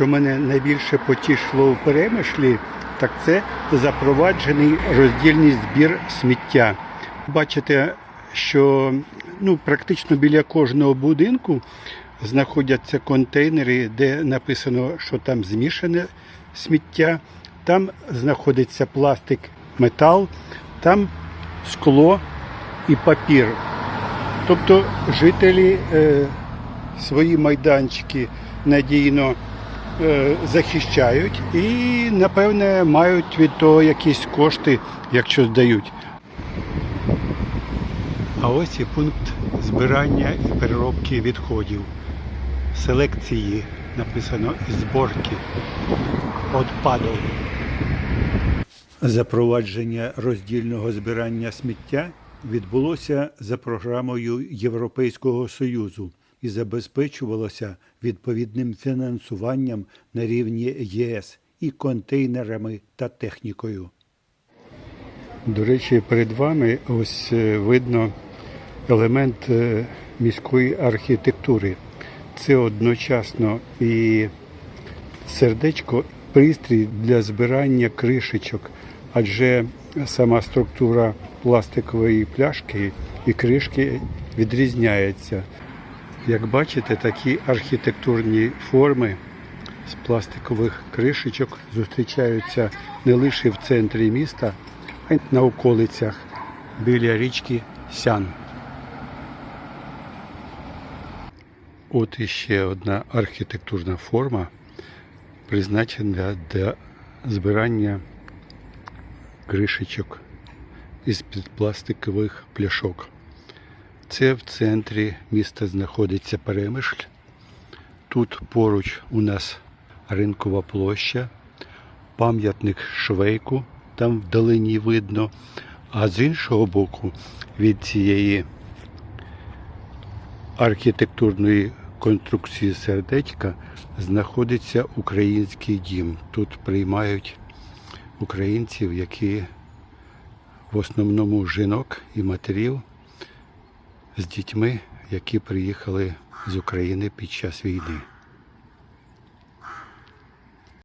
що мене найбільше потішло в перемишлі, так це запроваджений роздільний збір сміття. Бачите, що ну, практично біля кожного будинку знаходяться контейнери, де написано, що там змішане сміття, там знаходиться пластик, метал, там скло і папір. Тобто жителі е, свої майданчики надійно захищають і, напевне, мають від того якісь кошти, якщо здають. А ось і пункт збирання і переробки відходів. Селекції написано і зборки відпадів. Запровадження роздільного збирання сміття відбулося за програмою Європейського Союзу і забезпечувалося відповідним фінансуванням на рівні ЄС і контейнерами та технікою. До речі, перед вами ось е, видно елемент е, міської архітектури. Це одночасно і сердечко, пристрій для збирання кришечок, адже сама структура пластикової пляшки і кришки відрізняється. Як бачите, такі архітектурні форми з пластикових кришечок зустрічаються не лише в центрі міста, а й на околицях біля річки Сян. От іще одна архітектурна форма, призначена для збирання кришечок із-під пластикових пляшок. Це в центрі міста знаходиться Перемишль. Тут поруч у нас ринкова площа, пам'ятник Швейку, там вдалині видно. А з іншого боку від цієї архітектурної конструкції сердечка знаходиться український дім. Тут приймають українців, які в основному жінок і матерів з дітьми, які приїхали з України під час війни.